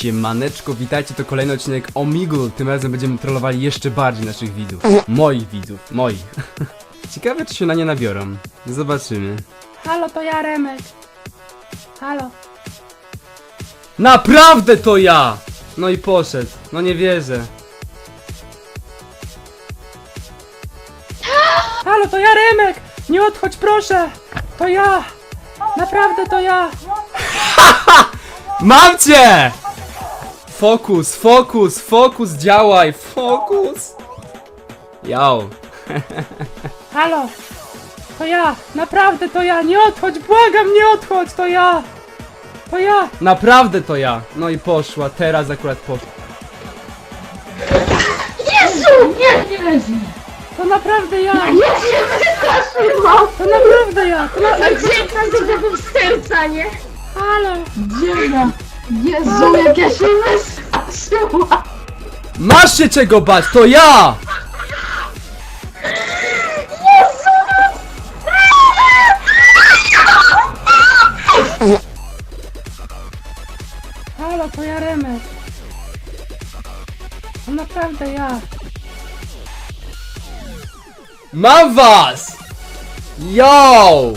Siemaneczko, witajcie, to kolejny odcinek Omigul. Tym razem będziemy trollowali jeszcze bardziej naszych widzów. Moich widzów, moich. Ciekawe, czy się na nie nabiorą. Zobaczymy. Halo, to ja Remek. Halo. Naprawdę to ja! No i poszedł. No nie wierzę. Halo, to ja Remek. Nie odchodź, proszę. To ja. Naprawdę to ja. Mam cię! Fokus, fokus, fokus, działaj, fokus! Yo. Halo. To ja. Naprawdę to ja. Nie odchodź, błagam, nie odchodź, to ja. To ja. Naprawdę to ja. No i poszła, teraz akurat poszła. Jezu! Nie, nie leży! To naprawdę ja. Ja się wystraszyłam! To naprawdę ja. To na... A gdzie tam tego serca, nie? Halo. Gdzie ja? Jezu, jak ja się wystraszyłam! Masz się czego bać, to ja! Halo, to ja Remek. To naprawdę ja. Mam was! Yo!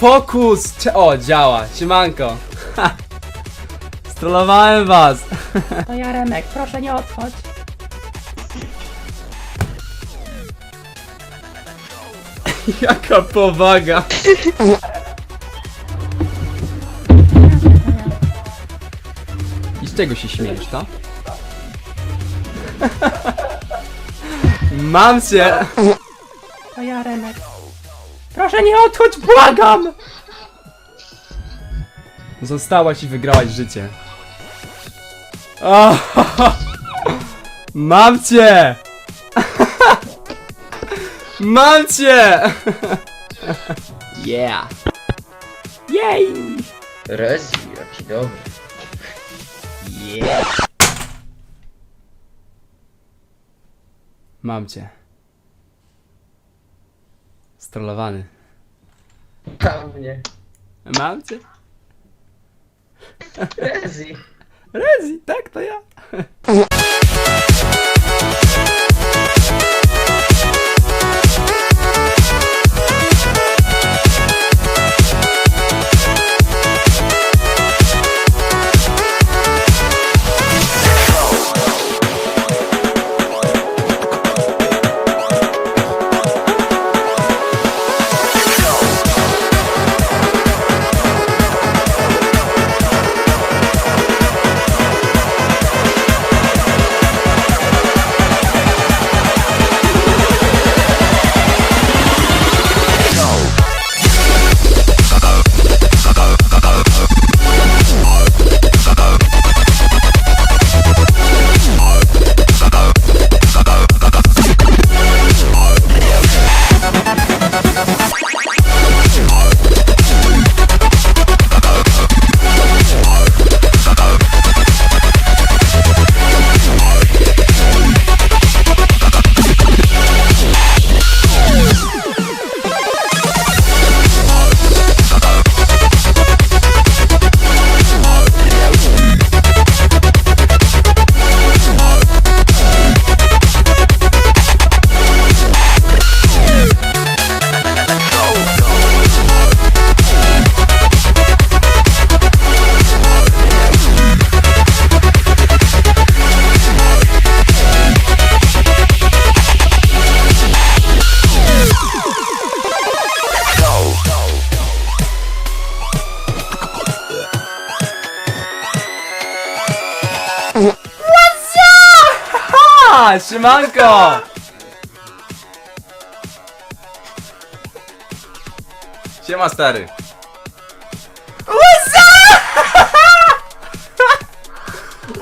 Fokus! Cze- o, działa. Siemanko. Ha. Strollowałem was. To ja Remek. Proszę nie odchodź. Jaka powaga. I z czego się śmiejesz, to? Mam cię! To ja Remek. Proszę nie odchodź, błagam. Zostałaś i wygrałaś życie. O, Mam cię! Mam cię! Yeah! Jej! Rezi, jaki dobry. Yeah! Mam cię. Strollowany. Tam mnie. Mam cię? Rezi. Rezi, tak to ja. A, siemanko! Siema stary.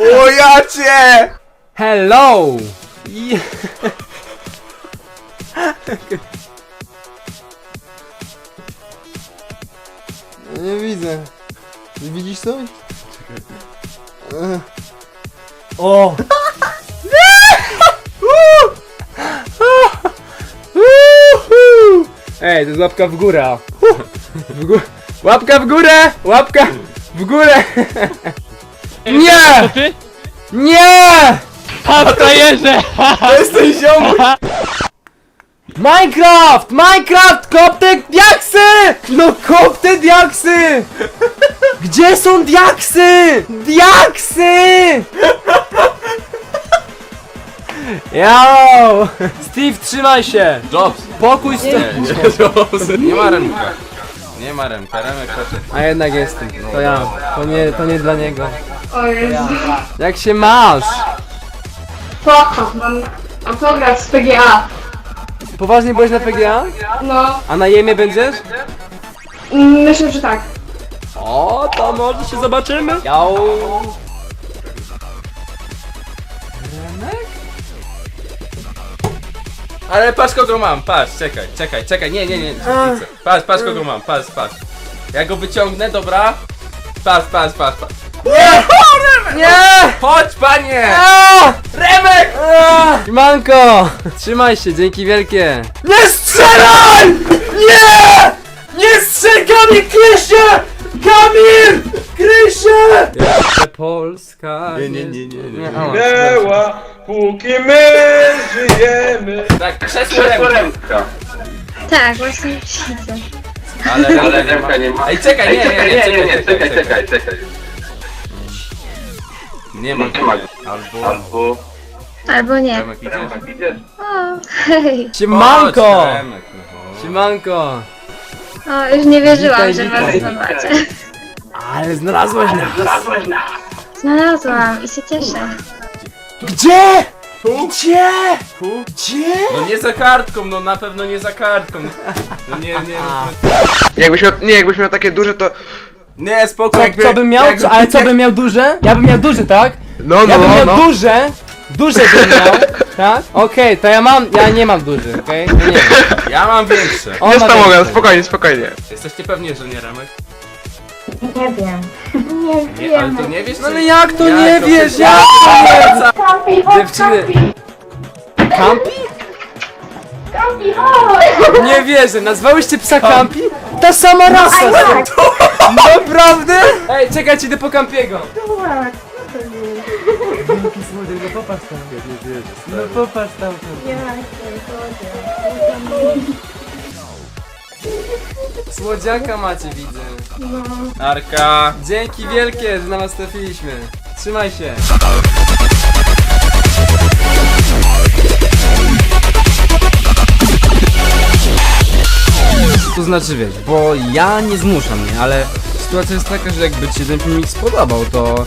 O ja cię! Hello! Je- Nie widzę. Widzisz coś? O! Ej, to jest łapka w górę. o. W gó- łapka w górę! Łapka w górę! Nie! To ty? Nie! A frajerze! To jest ten! Minecraft! Minecraft! Kop te diaksy! No kop te diaksy! Gdzie są diaksy? Diaksy! Yo! Steve, trzymaj się! Jobs! Pokój sto... Jobs! Nie ma Remka. Nie ma Remka, Remek poszedł. A jednak jestem. To ja. To nie, to nie dla niego. O Jezu. Jak się masz? Spoko, mam autograf z PGA. Poważnie byłeś na PGA? No, A na jemie będziesz? mm, myślę, że tak. O, to może się zobaczymy. Jau. Ale patrz kogo mam, patrz, czekaj, czekaj, czekaj, nie, nie, nie, nie chcę. Patrz, patrz kogo mam, patrz, patrz. Ja go wyciągnę, dobra? Patrz, patrz, patrz, patrz. Nie! Chodź, panie! A! Remek! Manko! Trzymaj się, dzięki wielkie. Nie strzelaj! Nie! Nie strzel Kamil, Krysie! Kamil! Krysie! Jeszcze Polska Nie, nie, nie, nie, nie. Minęła, póki my żyjemy. Tak, krzesło Remka. Tak, właśnie widzę. Ale, ale Remka nie ma. Ej, czekaj, nie, nie, nie, nie, czekaj, czekaj, czekaj. Nie ma, nie ma. Albo... Albo... Albo nie. Remek idziesz? O, hej. Siemanko! Chodź, Remek, no. Siemanko! O, już nie wierzyłam, Witaj, że was witaj. zobaczę. Ale znalazłeś nas! Znalazłam i się cieszę. Gdzie? Gdzie? Gdzie? No nie za kartką, no na pewno nie za kartką. No nie, nie, no, Jakbyś miał, nie, jakbyś miał takie duże to... nie, spoko, Co, jakby... co bym miał? jakby- Co, ale co bym miał duże? Ja bym miał duże, tak? No, Ja no, bym miał no. duże! Duże bym miał, tak? Okej, to ja mam, ja nie mam duży, okej? Ja nie mam. Ja mam większe. On Jest to mogę, większe. spokojnie, spokojnie. Jesteście pewni, że nie Remek? Nie wiem. Nie, ale to nie wiesz, No ale jak to Jak nie to wiesz? Jak to nie wiesz? Dziewczyny... Kampi? Nie wierzę, nazwałyście psa Kampi? Ta sama rasa! Naprawdę? Ej, czekajcie, idę po Kampiego. Wielki słodziak, no popatrz tam. No popatrz tam. Słodziaka macie, widzę. Arka. Dzięki wielkie, że na was trafiliśmy. Trzymaj się. To znaczy wiesz, bo ja nie zmuszam, nie, ale sytuacja jest taka, że jakby ci się ten filmik spodobał, to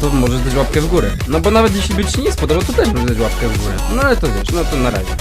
to możesz dać łapkę w górę. No bo nawet jeśli by ci nie spodobał, to też możesz dać łapkę w górę. No ale to wiesz, no to na razie.